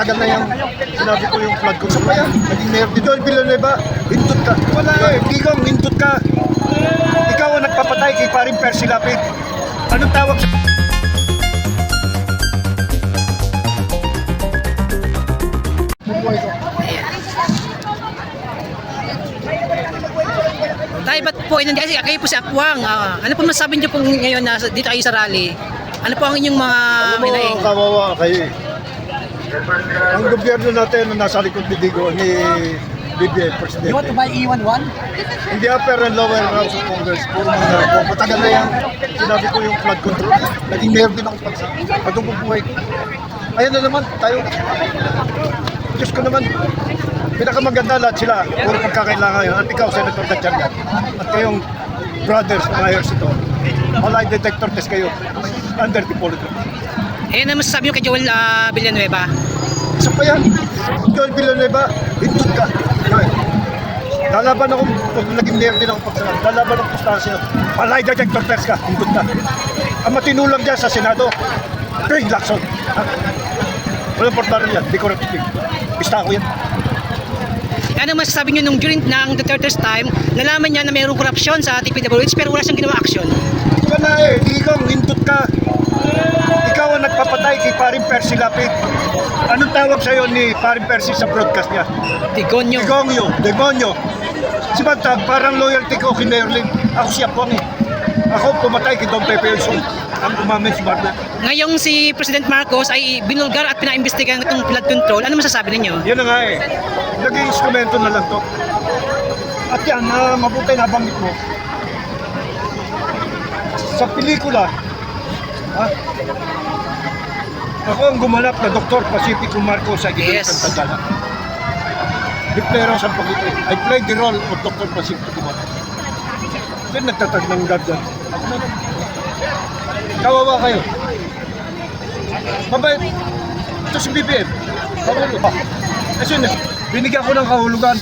Tagal na yung sinabi ko yung flood control. Kaya, naging mayor dito. Villanueva, hintut ka. Wala eh, Digong, hintut ka. Ikaw ang nagpapatay kay paring Percy Lapid. Anong tawag sa... Tay, ba't po inandiyan? Kasi kayo po si Akwang. ah, ano po masabi niyo po ngayon na dito kayo sa rally? Ano po ang inyong mga Ano mo, kawawa kayo eh. Ang gobyerno natin na nasa likod ni Digo, ni BBM, Presidente. You want to buy E11? Hindi upper and lower house of Congress. Puro mga po. Matagal na yan. Sinabi ko yung flood control. Naging mayor din ako pagsa. Patong bubuhay ko. Ayan na naman, tayo. Diyos ko naman. Pinakamaganda lahat sila. Puro pagkakailangan yun. At ikaw, Senator Gatchalian. At kayong brothers, mayors ito. Malay detector test kayo. Under the politics. Eh, ano masasabi niyo kay Joel ah, Villanueva? Isa pa yan. Joel Villanueva, hintut ka. Yan. Lalaban ako, pag naging mayor din ako pagsalan, lalaban ako pustahan sa'yo. Palay detector test ka, hintut ka. Ang matinulang dyan sa Senado, Craig Lacson. Ha? Walang portaro yan, di corrupted. Bista ako yan. Ano masasabi niyo nung during ng Duterte's time, nalaman niya na mayroong korupsyon sa TPWH pero wala siyang ginawa action? Ika na eh, ikaw, hintut ka. Ikaw ang nagpapatay kay paring Percy Lapid. Anong tawag sa'yo ni paring Percy sa broadcast niya? Tigonyo. Demonyo, demonyo. Si Bantag, parang loyalty ko kay Mayor Lim. Ako siya po eh. Ako pumatay kay Don Pepe Wilson. Ang umamin si Bantag. Ngayong si President Marcos ay binulgar at pinaimbestigahan itong flood control. Ano masasabi ninyo? Yan na nga eh. Naging instrumento na lang to. At yan, na mabuti nabanggit mo. Sa pelikula, ha? Ako ang gumanap na Dr. Pacifico Marcos sa Gideon Yes. yes. Tagala. Diplero sa Pagito. I played the role of Dr. Pacifico Marcos. Then nagtatag ng dadyan. Kawawa kayo. Mabait. Ito si BBM. Pa. Kasi binigyan ko ng kahulugan.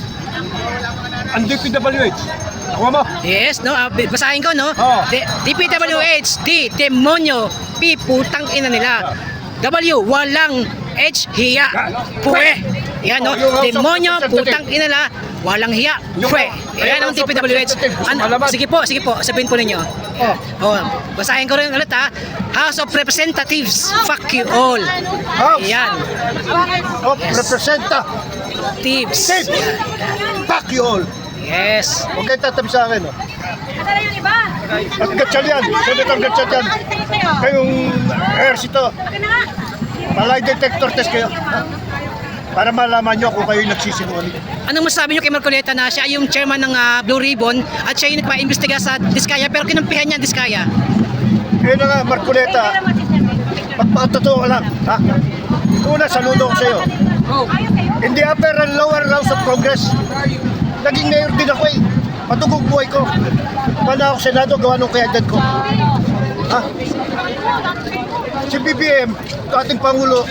Ang DPWH. Ako mo. Yes, no? Ah, basahin ko, no? Oo. D- DPWH, D, demonyo, P, putang ina nila. W, walang H, hiya, puwe. Yan, no? Oh, Demonyo, putang ina nila, walang hiya, puwe. Yan ang DPWH. Ano, sige po, sige po, sabihin po ninyo. Oh. Oh, basahin ko rin ulit ha. House of Representatives, fuck you all. House Yan, of Representatives. tips. Fuck you all. Yes. Huwag kayo tatabi sa akin. Oh. Ano yung iba? At Gatchalian, Senator Gatchalian, kayong heirs ito, palay detector test kayo. Para malaman nyo kung kayo nagsisinungaling. Anong masasabi niyo kay Marcoleta na siya yung chairman ng ah, Blue Ribbon at siya yung nagpa-imbestiga sa Diskaya pero kinampihan niya ang Diskaya? Kaya na nga, Marcoleta, magpakatotoo ka lang. Ha? Una, saludo ko sa'yo. In the upper and lower house of Congress, naging mayor din ako eh. Matugong buhay ko. Wala ako senado, gawa nung kayagad ko. Ha? Si BBM, ating Pangulo,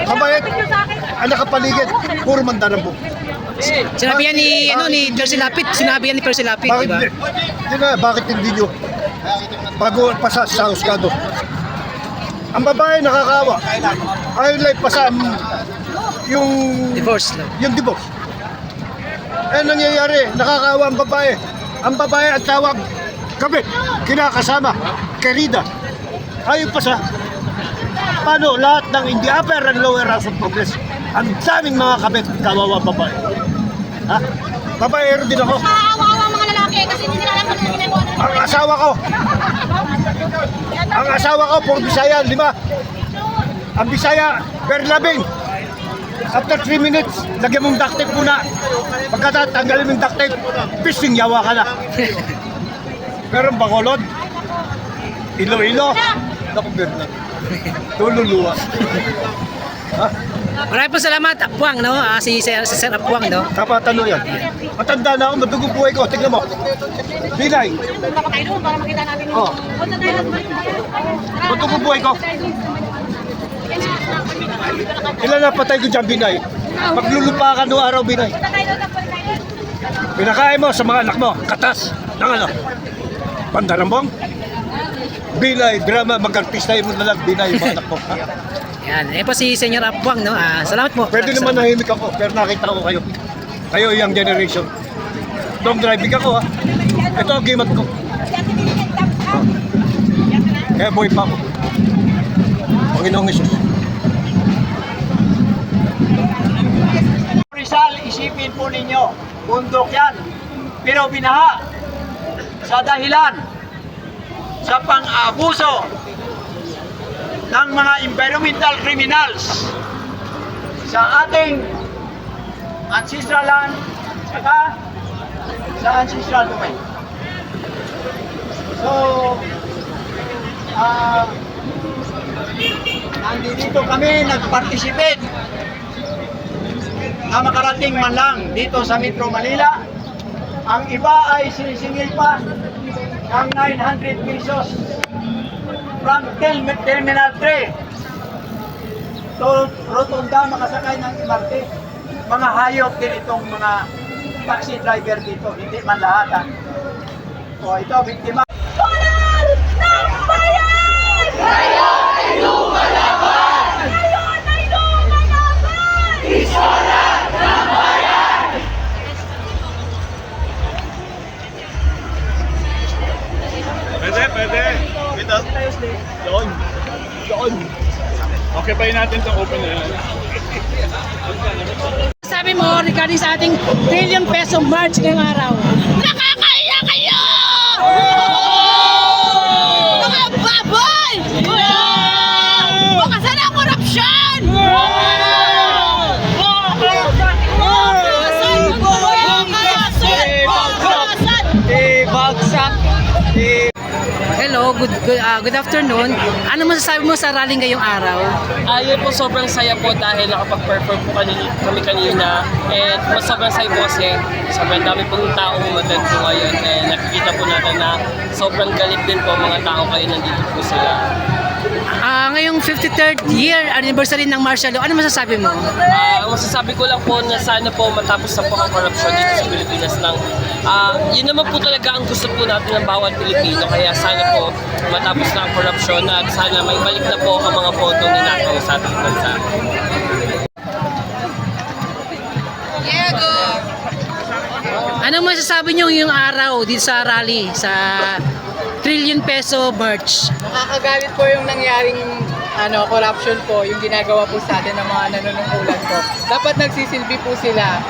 kabayat, ang nakapaligid, puro mandarambo. Sinabi yan ni, ano, ni Percy Lapid. Sinabi yan ni Percy Lapid, Bakit, di ba? hindi? Yun nga, bakit hindi nyo bago pasa sa husgado? Ang babae nakakawa. Ayaw lang pasa yung Divorce law. yung divorce. Eh nangyayari, nakakawa ang babae. Ang babae ang tawag kabit, kinakasama, kerida. Ayaw pa sa paano lahat ng hindi upper and lower house of progress. Ang daming mga kabit, kawawa babae. Ha? Babaero din ako. Nakakawawa mga lalaki kasi hindi nila alam kung ano ginagawa nila. Ang asawa ko, ang asawa ko, puro Bisaya, lima. Ang Bisaya, very loving. After 3 minutes, lagyan mong duct tape muna. Pagkatanggalin mong duct tape, fishing yawa ka na. Pero ang Bacolod, Ilo-ilo, naku, Bernard. Tululuwa. ha? Maraming po salamat, Apuang, no? Ah, si, Sir, si Sir Apuang, no? Kapatano yan. Matanda na ako, madugong buhay ko. Tignan mo. Doon para makita natin yung... Oh. Madugong buhay ko. Ilan na patay ko dyan, Binay? Maglulupa ka noong araw, Binay. Pinakain mo sa mga anak mo, katas, ng ano, pandarambong. Binay, drama, mag-artista mo na lang, Binay, mga anak mo. ha? Yan, eh po si Senyor Apuang, no? Ah, salamat po. Pwede naman nahimik ako, pero nakita ko kayo. Kayo yung generation. Long driving ako ha. Ito ang gimat ko. Kaya boy pa ako. Panginoong Jesus. Rizal, isipin po ninyo, bundok yan. Pero binaha sa dahilan sa pang-abuso ng mga environmental criminals sa ating ancestral land saka sa ancestral domain. So, ah, nandito kami nag-participate na makarating man lang dito sa Metro Manila. Ang iba ay sinisingil pa ng 900 pesos from Terminal 3 to Rotunda makasakay ng MRT. Mga hayop din itong mga taxi driver dito, hindi man lahat. ha. O ito, biktima. Sabi mo regarding sa ating trillion peso march ngayong araw. Good good, ah, good afternoon. Ano masasabi mo sa rally ngayong araw? Ayun po, sobrang saya po dahil nakapag-perform po kami, kami kanina. And sobrang saya po kasi sobrang dami pong tao umattend po ngayon. And nakikita po natin na sobrang galit din po mga tao kayo nandito po sila. Ah, ngayong 53rd year anniversary ng martial law, ano masasabi mo? Ah, ang masasabi ko lang po na sana po matapos na po ang korupsyon dito sa Pilipinas lang. Ah, yun naman po talaga ang gusto po natin ng bawat Pilipino. Kaya sana po matapos na ang korupsyon at sana may balik na po ang mga botong ninakaw sa ating bansa. Ano masasabi niyo ngayong araw dito sa rally sa trillion peso march? Nakakagalit po yung nangyaring ano, corruption po, yung ginagawa po sa atin ng mga nanunungkulan po. Dapat nagsisilbi po sila.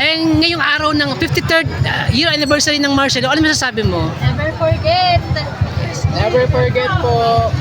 Eh, ngayong araw ng 53rd uh, year anniversary ng law, ano masasabi mo? Never forget. Never forget po.